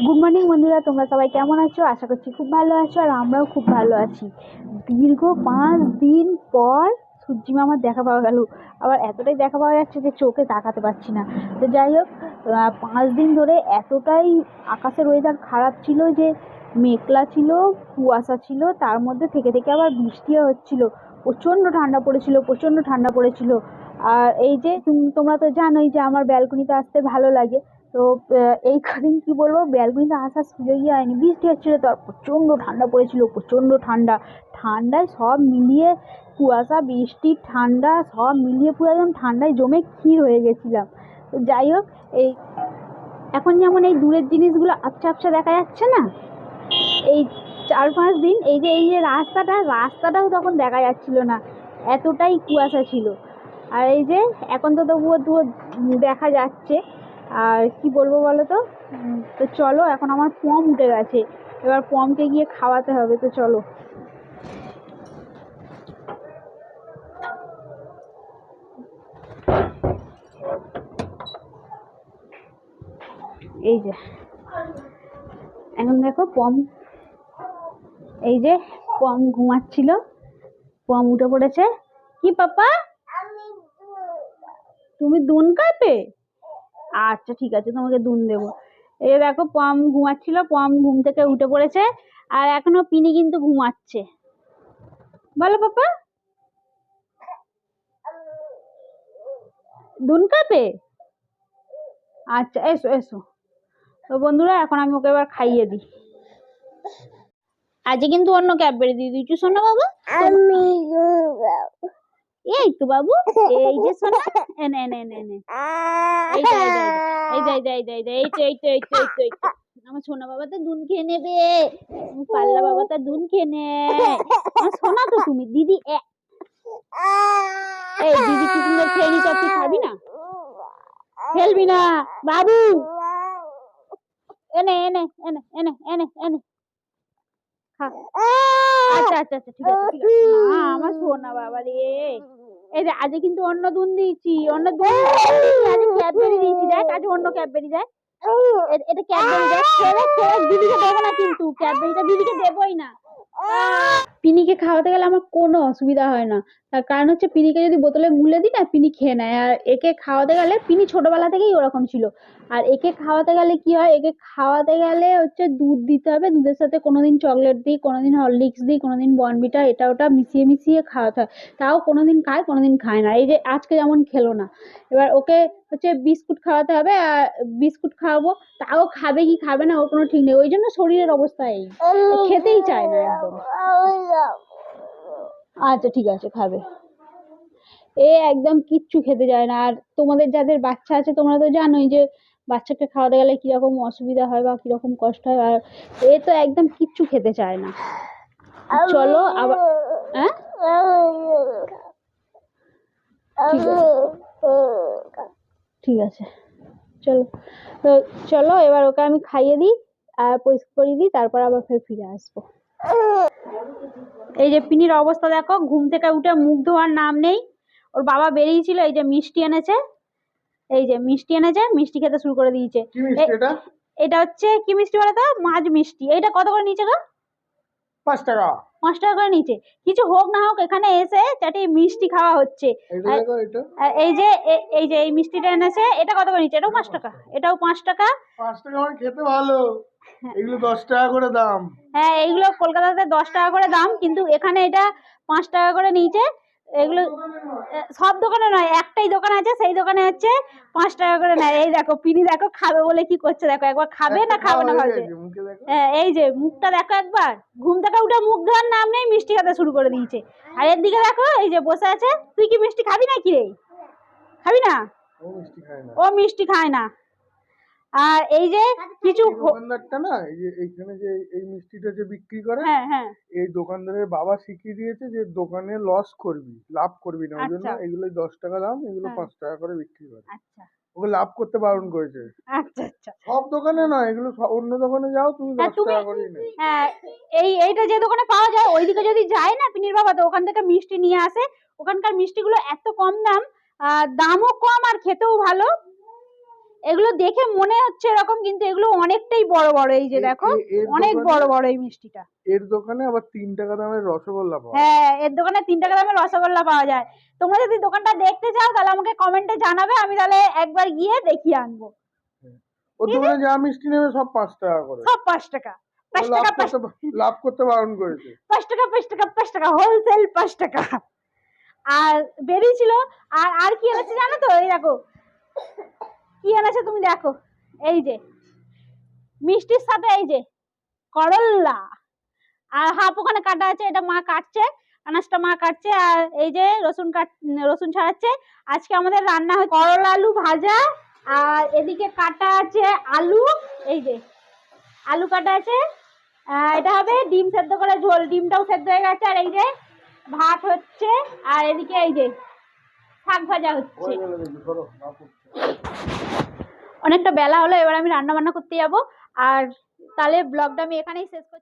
Good morning বন্ধুরা, তোমরা সবাই কেমন আছো? আশা করছি খুব ভালো আছো আর আমরাও খুব ভালো আছি। দীর্ঘ পাঁচ দিন পর সূর্যি মামার দেখা পাওয়া গেল। আবার এতটাই দেখা পাওয়া যাচ্ছে যে চোখে তাকাতে পারছি না। তো যাই হোক পাঁচ দিন ধরে এতটাই আকাশের ওয়েদার খারাপ ছিল যে, মেঘলা ছিল, কুয়াশা ছিল, তার মধ্যে থেকে থেকে আবার বৃষ্টিও হচ্ছিল। প্রচণ্ড ঠান্ডা পড়েছিল, প্রচণ্ড ঠান্ডা পড়েছিল। আর এই যে তোমরা তো জানোই যে আমার ব্যালকনিতে আসতে ভালো লাগে। তো এই কদিন কি বলব ব্যালকনিতে আসার সুযোগই হয়নি। বৃষ্টি হচ্ছিল তো প্রচণ্ড ঠান্ডা পড়েছিল, প্রচণ্ড ঠান্ডা। ঠান্ডায় সব মিলিয়ে কুয়াশা, বৃষ্টি, ঠান্ডা, সব মিলিয়ে পুরো একদম ঠান্ডায় জমে ক্ষীর হয়ে গেছিলাম। তো যাই হোক, এই এখন যেমন এই দূরের জিনিসগুলো আবছা আবছা দেখা যাচ্ছে না, এই চার পাঁচ দিন এই যে এই যে রাস্তাটা, রাস্তাটাও তখন দেখা যাচ্ছিল না, এতটাই কুয়াশা ছিল। আর এই যে, এখন তো তবুও দেখা যাচ্ছে আর কি বলব বলো তো? তো চলো, এখন আমার পম উঠে গেছে। এবার পমকে গিয়ে খাওয়াতে হবে, তো চলো। এই যে, এখন দেখো পম এই যে পম ঘুমাচ্ছিল পম উঠে পড়েছে। কি পাপা? তুমি দুন খাবে আচ্ছা ঠিক আছে তোমাকে দুন দেবো। এই দেখো পম ঘুমাচ্ছিল পম ঘুম থেকে উঠে পড়েছে আর এখনও পিনি কিন্তু ঘুমাচ্ছে। বলো পাপা। দুন খাবে আচ্ছা এসো এসো। তো বন্ধুরা এখন আমি ওকে এবার খাইয়ে দিই। আজকে কিন্তু অন্য ক্যাডবেরি দিয়ে দিয়েছি শোনো বাবা। আমি এই তো বাবু এই যে শোনা। এনে এনে এনে এনে আমার সোনা বাবা তো দুন খেয়ে নেবে পাল্লা বাবা তো দুন খেয়ে নেয় আমার সোনা তো তুমি দিদি এই দিদি কি সুন্দর খেয়ে আর তুই খাবি না ফেলবি না বাবু এনে এনে এনে এনে এনে এনে খা আচ্ছা আচ্ছা আচ্ছা ঠিক আছে ঠিক আছে আমার সোনা বাবা রে এই যে আজকে কিন্তু অন্য দুন দিয়েছি অন্য দুন ক্যাডবেরি দিয়েছি, দেখ, আজ অন্য ক্যাডবেরি, দেখ। এ- এটা ক্যাডবেরি, দেখ দিদিকে দেবো না কিন্তু, ক্যাডবেরিটা দিদিকে দেবোই না। পিনিকে খাওয়াতে গেলে আমার কোনো অসুবিধা হয় না। তার কারণ হচ্ছে পিনিকে যদি বোতলে গুলে দিই না পিনি খেয়ে নেয়। আর একে খাওয়াতে গেলে পিনি ছোটবেলা থেকেই ওরকম ছিল। আর একে খাওয়াতে গেলে কি হয়? একে খাওয়াতে গেলে হচ্ছে দুধ দিতে হবে। দুধের সাথে কোনোদিন চকলেট দিই, কোনোদিন হরলিক্স দিই, কোনোদিন বর্নভিটা এটা ওটা মিশিয়ে মিশিয়ে খাওয়াতে হয়। তাও কোনোদিন খায় কোনোদিন খায় না। এই যে আজকে যেমন খেলো না। এবার ওকে হচ্ছে বিস্কুট খাওয়াতে হবে, আর বিস্কুট খাওয়াবো। তাও খাবে কি খাবে না, ওর কোনো ঠিক নেই। ওই জন্য শরীরের অবস্থা এই। খেতেই চায় না একদম। আচ্ছা ঠিক আছে, খাবে। এ একদম কিচ্ছু খেতে চায় না। আর তোমাদের যাদের বাচ্চা আছে, তোমরা তো জানোই যে বাচ্চাকে খাওয়াতে গেলে কীরকম অসুবিধা হয় বা কীরকম কষ্ট হয়। আর এ তো একদম কিচ্ছু খেতে চায় না। চলো, আবার হ্যাঁ ঠিক আছে। চলো চলো, এবার ওকে আমি খাইয়ে দিই আর পরিষ্কার করিয়ে দিই, তারপর আবার ফের ফিরে আসব। এই যে পিনির অবস্থা দেখো ঘুম থেকে উঠে মুখ ধোয়ার নাম নেই। ওর বাবা বেরিয়েছিল এই যে মিষ্টি এনেছে। এই যে মিষ্টি এনেছে মিষ্টি খেতে শুরু করে দিয়েছে। এটা? হচ্ছে কি মিষ্টি বলো তো? মাছ মিষ্টি। এটা কত করে নিয়েছে গো? পাঁচ টাকা। পাঁচ টাকা করে নিচে কিছু হোক না হোক এখানে এসে চাটি মিষ্টি খাওয়া হচ্ছে। আর- এই যে এই যে এই মিষ্টিটা এনেছে এটা কত করে নিচে এটাও পাঁচ টাকা। এটাও পাঁচ টাকা। পাঁচ টাকা আমার খেতে ভালো। এগুলো দশ টাকা করে দাম। হ্যাঁ এইগুলো কলকাতাতে দশ টাকা করে দাম কিন্তু এখানে এটা পাঁচ টাকা করে নিচে এগুলো সব দোকানে নয় একটাই দোকান আছে সেই দোকানে হচ্ছে পাঁচ টাকা করে নেয়। এই দেখো পিনি দেখো খাবে বলে কি করছে দেখো একবার খাবে না খাবে না খাওয়া হয়ে এই যে মুখটা দেখো একবার। ঘুম থেকে উঠে মুখ ধোয়ার নাম নেই মিষ্টি খেতে শুরু করে দিয়েছে। আর এর দিকে দেখো এই যে বসে আছে তুই কি মিষ্টি খাবি না? কি রে খাবি না। ও মিষ্টি খায় না। আর এই যে কিছু দোকানদারটা না এই যে এইখানে যে এই মিষ্টিটা যে বিক্রি করে হ্যাঁ হ্যাঁ। এই দোকানদারের বাবা শিখিয়ে দিয়েছে যে দোকানে লস করবি লাভ করবি না ওই জন্য আচ্ছা। এগুলো দশ টাকা দাম এগুলো হ্যাঁ। পাঁচ টাকা করে বিক্রি করে। আচ্ছা। ওকে লাভ করতে বারণ করেছে। আচ্ছা আচ্ছা। সব দোকানে নয় এগুলো অন্য দোকানে যাও তুমি হ্যাঁ, দশ টাকা নেই হ্যাঁ এই এইটা যে দোকানে পাওয়া যায় ওইদিকে যদি যায় না পিনির বাবা তো ওখান থেকে মিষ্টি নিয়ে আসে। ওখানকার মিষ্টিগুলো এত কম দাম আর দামও কম আর খেতেও ভালো। এগুলো দেখে মনে হচ্ছে এরকম কিন্তু এগুলো অনেকটাই বড় বড় এই যে দেখো অনেক বড় বড় এই মিষ্টিটা। এর দোকানে আবার তিন টাকা দামের রসগোল্লা পাওয়া। হ্যাঁ এর দোকানে তিন টাকা দামের রসগোল্লা পাওয়া যায়। তোমরা যদি দোকানটা দেখতে চাও তাহলে আমাকে কমেন্টে জানাবে আমি তাহলে একবার গিয়ে দেখিয়ে আনব। ওর দোকানে যা মিষ্টি নেবে সব পাঁচ টাকা করে। সব পাঁচ টাকা। লাভ করতে লাভ করতে বারণ করেছে। পাঁচ টাকা পাঁচ টাকা পাঁচ টাকা হোলসেল পাঁচ টাকা। আর বেরিয়েছিল আর আর কি এনেছে জানো তো? এই দেখো। কি এনেছে তুমি দেখো। এই যে, মিষ্টির সাথে এই যে করল্লা আর হাফ ওখানে কাটা আছে, এটা মা কাটছে, আনাজটা মা কাটছে, আর এই যে রসুন কাট, রসুন ছাড়াচ্ছে। আজকে আমাদের রান্না হয় করলা আলু ভাজা, আর এদিকে কাটা আছে আলু, এই যে, আলু কাটা আছে। এটা হবে ডিম সেদ্ধ করে ঝোল, ডিমটাও সেদ্ধ হয়ে গেছে, আর এই যে ভাত হচ্ছে, আর এদিকে এই যে, শাক ভাজা হচ্ছে হয়ে গেলে দেখি ধরো না করছে অনেকটা বেলা হলো, এবার আমি রান্না বান্না করতে যাব। আর তাহলে ব্লগটা আমি এখানেই শেষ করছি।